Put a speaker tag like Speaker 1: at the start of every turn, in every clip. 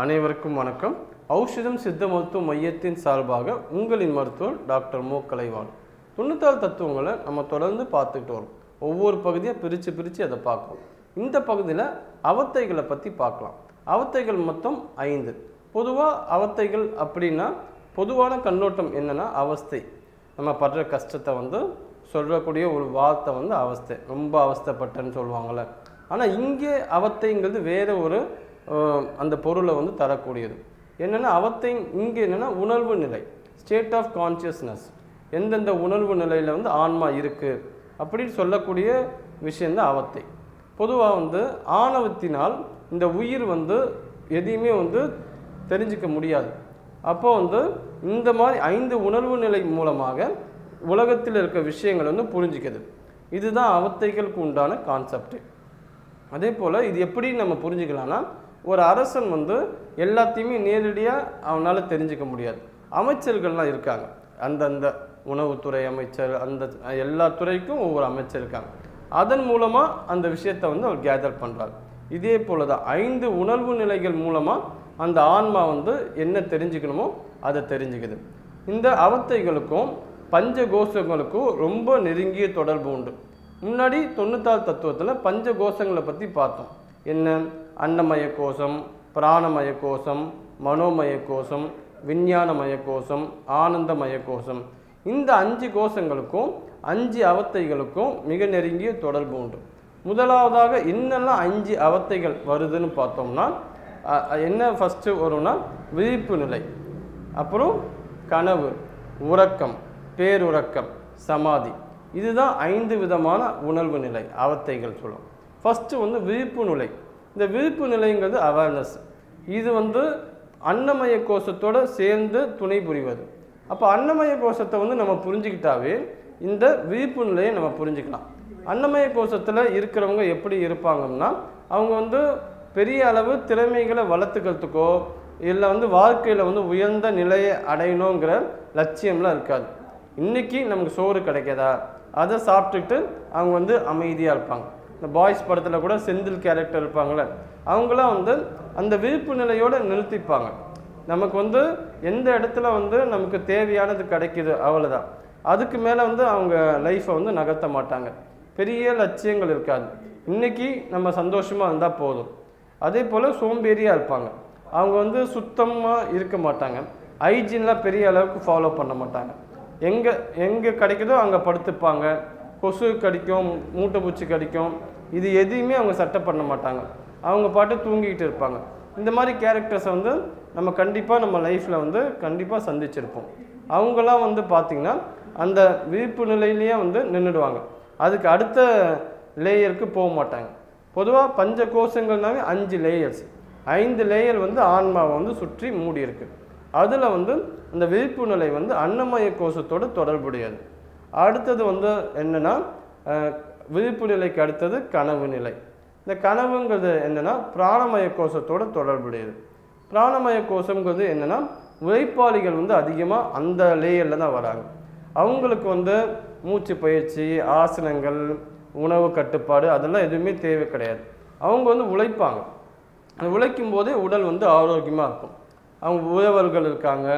Speaker 1: அனைவருக்கும் வணக்கம். ஔஷதம் சித்த மருத்துவ மையத்தின் சார்பாக உங்களின் மருத்துவர் டாக்டர் மோ. கலைவான் தொண்ணூத்தாறு தத்துவங்களை நம்ம தொடர்ந்து பார்த்துக்கிட்டு வரோம். ஒவ்வொரு பகுதியாக பிரித்து பிரித்து அதை பார்க்கலாம். இந்த பகுதியில் அவத்தைகளை பற்றி பார்க்கலாம். அவத்தைகள் மொத்தம் ஐந்து. பொதுவாக அவத்தைகள் அப்படின்னா பொதுவான கண்ணோட்டம் என்னென்னா அவஸ்தை. நம்ம படுற கஷ்டத்தை வந்து சொல்லக்கூடிய ஒரு வார்த்தை வந்து அவஸ்தை. ரொம்ப அவஸ்தைப்பட்டேன்னு சொல்லுவாங்கள்ல ஆனால் இங்கே அவத்தைங்கிறது வேறு ஒரு அந்த பொருளை வந்து தரக்கூடியது. என்னென்னா அவத்தை இங்கே என்னென்னா உணர்வு நிலை ஸ்டேட் ஆஃப் கான்சியஸ்னஸ் எந்தெந்த உணர்வு நிலையில் வந்து ஆன்மா இருக்குது அப்படின்னு சொல்லக்கூடிய விஷயந்தான் அவத்தை. பொதுவாக வந்து ஆணவத்தினால் இந்த உயிர் வந்து எதையுமே வந்து தெரிஞ்சுக்க முடியாது. அப்போ வந்து இந்த மாதிரி ஐந்து உணர்வு நிலை மூலமாக உலகத்தில் இருக்க விஷயங்களை வந்து புரிஞ்சுக்குது. இதுதான் அவத்தைகளுக்கு உண்டான கான்செப்ட் அதே போல் இது எப்படி நம்ம புரிஞ்சுக்கலாம்னா ஒரு அரசன் வந்து எல்லாத்தையுமே நேரடியாக அவனால் தெரிஞ்சுக்க முடியாது. அமைச்சர்கள்லாம் இருக்காங்க. அந்தந்த உணவுத்துறை அமைச்சர் அந்த எல்லா துறைக்கும் ஒவ்வொரு அமைச்சர் இருக்காங்க. அதன் மூலமாக அந்த விஷயத்தை வந்து அவர் கேதர் பண்ணுறார் இதே போல தான் ஐந்து உணர்வு நிலைகள் மூலமாக அந்த ஆன்மா வந்து என்ன தெரிஞ்சுக்கணுமோ அதை தெரிஞ்சுக்குது. இந்த அவத்தைகளுக்கும் பஞ்ச கோஷங்களுக்கும் ரொம்ப நெருங்கிய தொடர்பு உண்டு. முன்னாடி தொண்ணூத்தாறு தத்துவத்தில் பஞ்ச கோஷங்களை பற்றி பார்த்தோம். என்ன? அன்னமய கோஷம் பிராணமய கோஷம் மனோமய கோஷம் விஞ்ஞானமய கோஷம் ஆனந்தமய கோஷம் இந்த அஞ்சு கோஷங்களுக்கும் அஞ்சு அவத்தைகளுக்கும் மிக நெருங்கிய தொடர்பு உண்டு. முதலாவதாக என்னெல்லாம் அஞ்சு அவத்தைகள் வருதுன்னு பார்த்தோம்னா என்ன ஃபஸ்ட்டு வரும்னா விழிப்பு நிலை. அப்புறம் கனவு உறக்கம் பேருறக்கம் சமாதி. இதுதான் ஐந்து விதமான உணர்வு நிலை அவத்தைகள் சொல்லும். ஃபஸ்ட்டு வந்து விழிப்பு நிலை. இந்த விழிப்பு நிலைங்கிறது அவேர்னஸ் இது வந்து அன்னமய கோஷத்தோடு சேர்ந்து துணை புரிவது. அப்போ அன்னமய கோஷத்தை வந்து நம்ம புரிஞ்சுக்கிட்டாவே இந்த விழிப்பு நிலையை நம்ம புரிஞ்சுக்கலாம். அன்னமய கோஷத்தில் இருக்கிறவங்க எப்படி இருப்பாங்கன்னா அவங்க வந்து பெரிய அளவு திறமைகளை வளர்த்துக்கிறதுக்கோ இல்லை வந்து வாழ்க்கையில் வந்து உயர்ந்த நிலையை அடையணுங்கிற லட்சியம்லாம் இருக்காது. இன்னைக்கு நமக்கு சோறு கிடைக்காதா? அதை சாப்பிட்டுட்டு அவங்க வந்து அமைதியாக இருப்பாங்க. இந்த பாய்ஸ் படத்தில் கூட செந்தில் கேரக்டர் இருப்பாங்களே அவங்களாம் வந்து அந்த விழிப்பு நிலையோடு நிறுத்திப்பாங்க. நமக்கு வந்து எந்த இடத்துல வந்து நமக்கு தேவையானது கிடைக்கிது அவ்வளோதான் அதுக்கு மேலே வந்து அவங்க லைஃப்பை வந்து நகர்த்த மாட்டாங்க. பெரிய லட்சியங்கள் இருக்காது. இன்னைக்கு நம்ம சந்தோஷமாக இருந்தால் போதும். அதே போல் சோம்பேறியாக இருப்பாங்க. அவங்க வந்து சுத்தமாக இருக்க மாட்டாங்க. ஹைஜீன்லாம் பெரிய அளவுக்கு ஃபாலோ பண்ண மாட்டாங்க. எங்கே எங்கே கிடைக்குதோ அங்கே படுத்துப்பாங்க. கொசு கடிக்கும் மூட்டை பூச்சி கடிக்கும் இது எதையுமே அவங்க சட்டை பண்ண மாட்டாங்க. அவங்க பாட்டு தூங்கிக்கிட்டு இருப்பாங்க. இந்த மாதிரி கேரக்டர்ஸை வந்து நம்ம கண்டிப்பாக நம்ம லைஃப்பில் வந்து கண்டிப்பாக சந்திச்சிருப்போம். அவங்களாம் வந்து பார்த்திங்கன்னா அந்த விழிப்பு நிலையிலேயே வந்து நின்றுடுவாங்க அதுக்கு அடுத்த லேயருக்கு போக மாட்டாங்க. பொதுவாக பஞ்ச கோஷங்கள்னாவே அஞ்சு லேயர்ஸ் ஐந்து லேயர் வந்து ஆன்மாவை வந்து சுற்றி மூடி இருக்கு அதில் வந்து அந்த விழிப்பு நிலை வந்து அன்னமய கோஷத்தோடு தொடர்புடையது. அடுத்தது வந்து என்னென்னா விழிப்பு நிலைக்கு அடுத்தது கனவு நிலை. இந்த கனவுங்கிறது என்னென்னா பிராணமய கோஷத்தோட தொடர்புடையது. பிராணமய கோஷங்கிறது என்னென்னா உழைப்பாளிகள் வந்து அதிகமாக அந்த லேயரில் தான் வராங்க. அவங்களுக்கு வந்து மூச்சு பயிற்சி ஆசனங்கள் உணவு கட்டுப்பாடு அதெல்லாம் எதுவுமே தேவை கிடையாது. அவங்க வந்து உழைப்பாங்க. உழைக்கும் போதே உடல் வந்து ஆரோக்கியமாக இருக்கும். அவங்க உழவர்கள் இருக்காங்க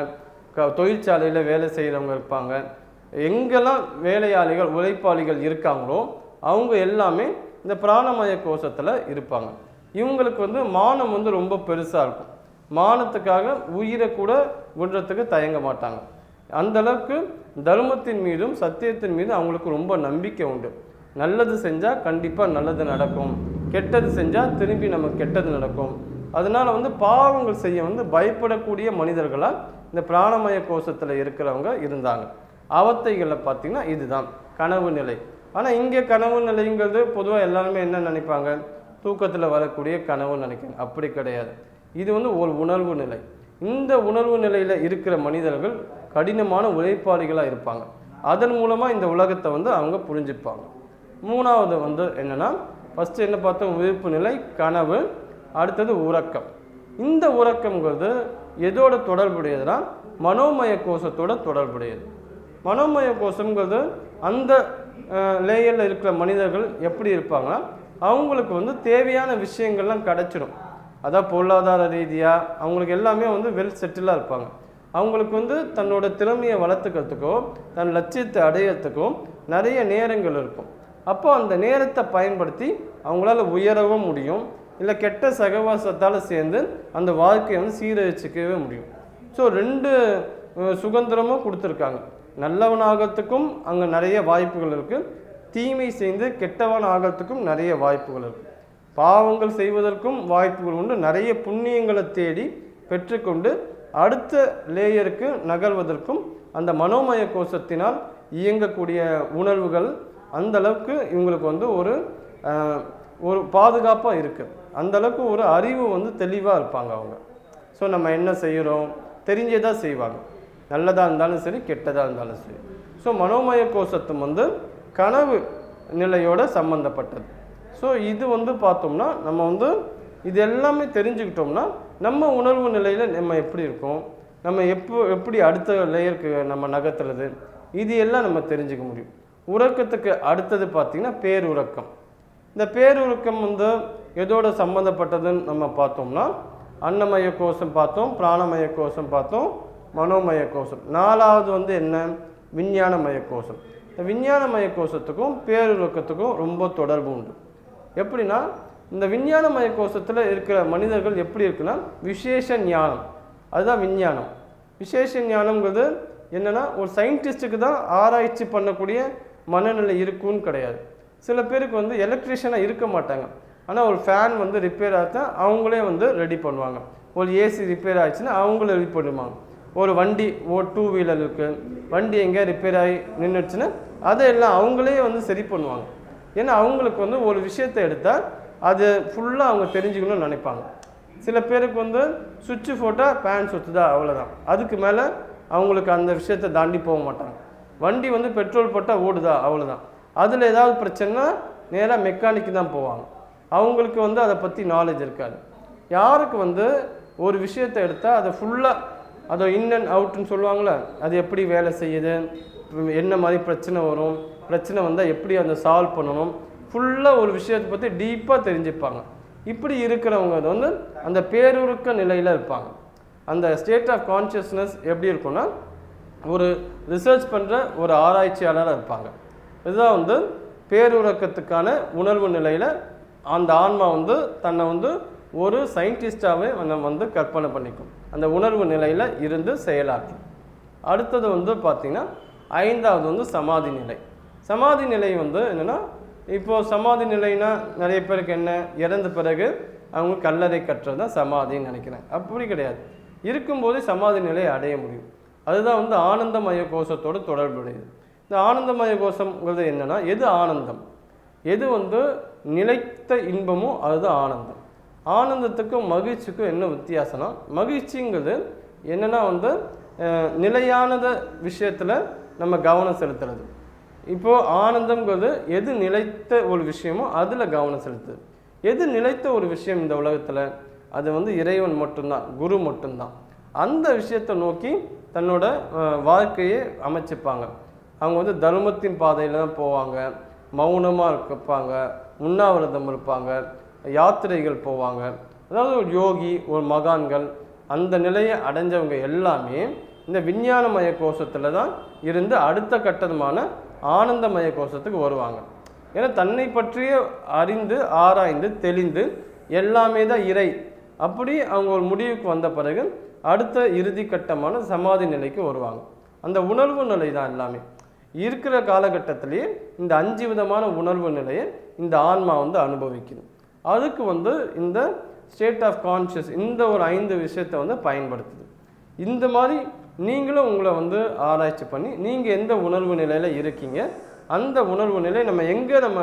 Speaker 1: க தொழிற்சாலையில் வேலை செய்கிறவங்க இருப்பாங்க. எங்கெல்லாம் வேலையாளிகள் உழைப்பாளிகள் இருக்காங்களோ அவங்க எல்லாமே இந்த பிராணமய கோஷத்தில் இருப்பாங்க. இவங்களுக்கு வந்து மானம் வந்து ரொம்ப பெருசாக இருக்கும். மானத்துக்காக உயிரை கூட விடுறதுக்கு தயங்க மாட்டாங்க. அந்த அளவுக்கு தர்மத்தின் மீதும் சத்தியத்தின் மீதும் அவங்களுக்கு ரொம்ப நம்பிக்கை உண்டு. நல்லது செஞ்சால் கண்டிப்பாக நல்லது நடக்கும். கெட்டது செஞ்சால் திரும்பி நமக்கு கெட்டது நடக்கும். அதனால் வந்து பாவங்கள் செய்ய வந்து பயப்படக்கூடிய மனிதர்களாக இந்த பிராணமய கோஷத்தில் இருக்கிறவங்க இருந்தாங்க. அவத்தைகளில் பார்த்தீங்கன்னா இதுதான் கனவு நிலை. ஆனால் இங்கே கனவு நிலைங்கிறது பொதுவாக எல்லாருமே என்ன நினைப்பாங்க? தூக்கத்தில் வரக்கூடிய கனவு நினைக்காங்க அப்படி கிடையாது. இது வந்து ஒரு உணர்வு நிலை. இந்த உணர்வு நிலையில் இருக்கிற மனிதர்கள் கடினமான உழைப்பாளிகளாக இருப்பாங்க. அதன் மூலமாக இந்த உலகத்தை வந்து அவங்க புரிஞ்சுப்பாங்க. மூணாவது வந்து என்னென்னா ஃபஸ்ட்டு என்ன பார்த்தோம்? விழிப்பு நிலை கனவு அடுத்தது உறக்கம். இந்த உறக்கங்கிறது எதோட தொடர்புடையதுன்னா மனோமய கோஷத்தோட தொடர்புடையது. மனோமய கோஷம்ங்கிறது அந்த லேயரில் இருக்கிற மனிதர்கள் எப்படி இருப்பாங்கன்னா அவங்களுக்கு வந்து தேவையான விஷயங்கள்லாம் கிடைச்சிடும். அதான் பொருளாதார ரீதியாக அவங்களுக்கு எல்லாமே வந்து வெல் செட்டிலாக இருப்பாங்க. அவங்களுக்கு வந்து தன்னோட திறமையை வளர்த்துக்கிறதுக்கோ தன் லட்சியத்தை அடையிறதுக்கோ நிறைய நேரங்கள் இருக்கும். அப்போ அந்த நேரத்தை பயன்படுத்தி அவங்களால உயரவும் முடியும். இல்லை கெட்ட சகவாசத்தால் சேர்ந்து அந்த வாழ்க்கையை வந்து சீரழிச்சிக்கவே முடியும். ஸோ ரெண்டு சுதந்திரமும் கொடுத்துருக்காங்க. நல்லவன் ஆகிறதுக்கும் அங்கே நிறைய வாய்ப்புகள் இருக்குது தீமை செய்து கெட்டவன் ஆகிறதுக்கும் நிறைய வாய்ப்புகள் இருக்குது பாவங்கள் செய்வதற்கும் வாய்ப்புகள் உண்டு. நிறைய புண்ணியங்களை தேடி பெற்றுக்கொண்டு அடுத்த லேயருக்கு நகர்வதற்கும் அந்த மனோமய கோஷத்தினால் இயங்கக்கூடிய உணர்வுகள் அந்த அளவுக்கு இவங்களுக்கு வந்து ஒரு ஒரு பாதுகாப்பாக இருக்குது அந்தளவுக்கு ஒரு அறிவு வந்து தெளிவாக இருப்பாங்க அவங்க. ஸோ நம்ம என்ன செய்கிறோம் தெரிஞ்சே தான் செய்வாங்க. நல்லதாக இருந்தாலும் சரி கெட்டதாக இருந்தாலும் சரி. ஸோ மனோமய கோஷத்தும் வந்து கனவு நிலையோட சம்மந்தப்பட்டது ஸோ இது வந்து பார்த்தோம்னா நம்ம வந்து இது எல்லாமே தெரிஞ்சுக்கிட்டோம்னா நம்ம உணர்வு நிலையில் நம்ம எப்படி இருக்கோம் நம்ம எப்போ எப்படி அடுத்த லேயருக்கு நம்ம நகர்த்துறது இது எல்லாம் நம்ம தெரிஞ்சுக்க முடியும். உறக்கத்துக்கு அடுத்தது பார்த்திங்கன்னா பேருறக்கம். இந்த பேருறக்கம் வந்து எதோட சம்மந்தப்பட்டதுன்னு நம்ம பார்த்தோம்னா அன்னமய கோஷம் பார்த்தோம் பிராணமய கோஷம் பார்த்தோம் மனோமய கோஷம் நாலாவது வந்து என்ன? விஞ்ஞானமய கோஷம் இந்த விஞ்ஞானமய கோஷத்துக்கும் பேருருக்கத்துக்கும் ரொம்ப தொடர்பு உண்டு. எப்படின்னா இந்த விஞ்ஞானமய கோஷத்தில் இருக்கிற மனிதர்கள் எப்படி இருக்குன்னா விசேஷ ஞானம். அதுதான் விஞ்ஞானம். விசேஷ ஞானம்ங்கிறது என்னென்னா ஒரு சயின்டிஸ்ட்டுக்கு தான் ஆராய்ச்சி பண்ணக்கூடிய மனநிலை இருக்குன்னு கிடையாது. சில பேருக்கு வந்து எலக்ட்ரிஷியனாக இருக்க மாட்டாங்க. ஆனால் ஒரு ஃபேன் வந்து ரிப்பேர் ஆகிட்டா அவங்களே வந்து ரெடி பண்ணுவாங்க. ஒரு ஏசி ரிப்பேர் ஆயிடுச்சுன்னா அவங்களே ரெடி பண்ணுவாங்க. ஒரு வண்டி ஓ டூ வீலர் இருக்குது வண்டி எங்கேயா ரிப்பேர் ஆகி நின்றுச்சுன்னா அதையெல்லாம் அவங்களே வந்து சரி பண்ணுவாங்க. ஏன்னா அவங்களுக்கு வந்து ஒரு விஷயத்தை எடுத்தால் அது ஃபுல்லாக அவங்க தெரிஞ்சுக்கணும்னு நினைப்பாங்க. சில பேருக்கு வந்து சுவிட்சு போட்டால் ஃபேன் சுற்றுதா அவ்வளோதான் அதுக்கு மேலே அவங்களுக்கு அந்த விஷயத்தை தாண்டி போக மாட்டாங்க. வண்டி வந்து பெட்ரோல் போட்டால் ஓடுதா அவ்வளோதான் அதில் ஏதாவது பிரச்சனைனா நேராக மெக்கானிக்கு தான் போவாங்க. அவங்களுக்கு வந்து அதை பற்றி நாலேஜ் இருக்காது. யாருக்கு வந்து ஒரு விஷயத்தை எடுத்தால் அதை ஃபுல்லாக அதை இன் அண்ட் அவுட்னு சொல்லுவாங்களே அது எப்படி வேலை செய்யுது என்ன மாதிரி பிரச்சனை வரும் பிரச்சனை வந்தால் எப்படி அதை சால்வ் பண்ணணும் ஃபுல்லாக ஒரு விஷயத்தை பற்றி டீப்பாக தெரிஞ்சுப்பாங்க. இப்படி இருக்கிறவங்க வந்து அந்த பேருருக்க நிலையில் இருப்பாங்க. அந்த ஸ்டேட் ஆஃப் கான்ஷியஸ்னஸ் எப்படி இருக்கும்னா ஒரு ரிசர்ச் பண்ணுற ஒரு ஆராய்ச்சியாளராக இருப்பாங்க. இதுதான் வந்து பேருறக்கத்துக்கான உணர்வு நிலையில் அந்த ஆன்மா வந்து தன்னை வந்து ஒரு சயின்டிஸ்டாகவே நம்ம வந்து கற்பனை பண்ணிக்கும். அந்த உணர்வு நிலையில் இருந்து செயலாற்றும். அடுத்தது வந்து பார்த்திங்கன்னா ஐந்தாவது வந்து சமாதி நிலை. சமாதி நிலை வந்து என்னென்னா இப்போது சமாதி நிலைனா நிறைய பேருக்கு என்ன? இறந்த பிறகு அவங்க கல்லறை கட்டுறது தான் சமாதின்னு நினைக்கிறேன். அப்படி கிடையாது. இருக்கும்போதே சமாதி நிலையை அடைய முடியும். அதுதான் வந்து ஆனந்தமய கோஷத்தோடு தொடர்புடையது. இந்த ஆனந்தமய கோஷம்ங்கிறது என்னென்னா எது ஆனந்தம்? எது வந்து நிலைத்த இன்பமோ அதுதான் ஆனந்தம். ஆனந்தத்துக்கும் மகிழ்ச்சிக்கும் என்ன வித்தியாசம்னா மகிழ்ச்சிங்கிறது என்னென்னா வந்து நிலையானத விஷயத்தில் நம்ம கவனம் செலுத்துறது. இப்போது ஆனந்தங்கிறது எது நிலைத்த ஒரு விஷயமோ அதில் கவனம் செலுத்துது எது நிலைத்த ஒரு விஷயம் இந்த உலகத்தில்? அது வந்து இறைவன் மட்டும்தான் குரு மட்டும்தான். அந்த விஷயத்தை நோக்கி தன்னோட வாழ்க்கையை அமைச்சிப்பாங்க. அவங்க வந்து தர்மத்தின் பாதையில் தான் போவாங்க. மௌனமாக இருப்பாங்க உண்ணாவிரதம் இருப்பாங்க. யாத்திரைகள் போவாங்க. அதாவது ஒரு யோகி ஒரு மகான்கள் அந்த நிலையை அடைஞ்சவங்க எல்லாமே இந்த விஞ்ஞானமய கோஷத்தில் தான் இருந்து அடுத்த கட்டமான ஆனந்தமய கோஷத்துக்கு வருவாங்க. ஏன்னா தன்னை பற்றிய அறிந்து ஆராய்ந்து தெளிந்து எல்லாமே தான் இறை. அப்படி அவங்க ஒரு முடிவுக்கு வந்த பிறகு அடுத்த இறுதி கட்டமான சமாதி நிலைக்கு வருவாங்க. அந்த உணர்வு நிலை தான் எல்லாமே. இருக்கிற காலகட்டத்திலேயே இந்த அஞ்சு விதமான உணர்வு நிலையை இந்த ஆன்மா வந்து அனுபவிக்குது. அதுக்கு வந்து இந்த ஸ்டேட் ஆஃப் கான்ஷியஸ் இந்த ஒரு ஐந்து விஷயத்தை வந்து பயன்படுத்துது. இந்த மாதிரி நீங்களும் உங்களை வந்து ஆராய்ச்சி பண்ணி நீங்கள் எந்த உணர்வு நிலையில் இருக்கீங்க அந்த உணர்வு நிலை நம்ம எங்கே நம்ம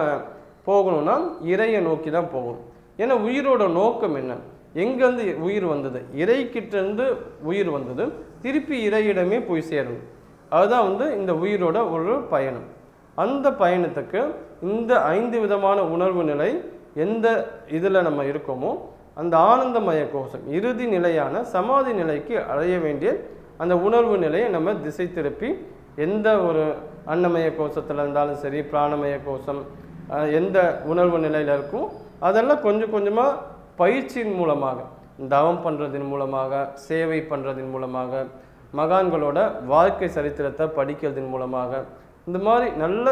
Speaker 1: போகணும்னா இறையை நோக்கி தான் போகணும். ஏன்னா உயிரோட நோக்கம் என்ன? எங்கேருந்து உயிர் வந்தது? இறைக்கிட்டேருந்து உயிர் வந்தது. திருப்பி இறையிடமே போய் சேரணும். அதுதான் வந்து இந்த உயிரோட ஒரு பயணம். அந்த பயணத்துக்கு இந்த ஐந்து விதமான உணர்வு நிலை எந்த இதில் நம்ம இருக்கோமோ அந்த ஆனந்தமய கோஷம் இறுதி நிலையான சமாதி நிலைக்கு அடைய வேண்டிய அந்த உணர்வு நிலையை நம்ம திசை திருப்பி எந்த ஒரு அன்னமய கோஷத்தில் இருந்தாலும் சரி பிராணமய கோஷம் எந்த உணர்வு நிலையில் இருக்கும் அதெல்லாம் கொஞ்சம் கொஞ்சமாக பயிற்சியின் மூலமாக தவம் பண்ணுறதன் மூலமாக சேவை பண்ணுறதன் மூலமாக மகான்களோட வாழ்க்கை சரித்திரத்தை படிக்கிறதன் மூலமாக இந்த மாதிரி நல்ல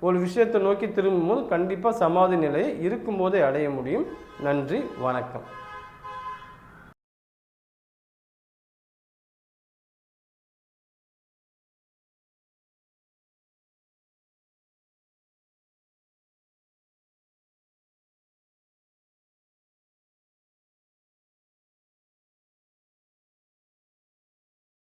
Speaker 1: ஒரு விஷயத்தை நோக்கி திரும்பும்போது கண்டிப்பாக சமாதி நிலையை இருக்கும்போதே அடைய முடியும். நன்றி வணக்கம்.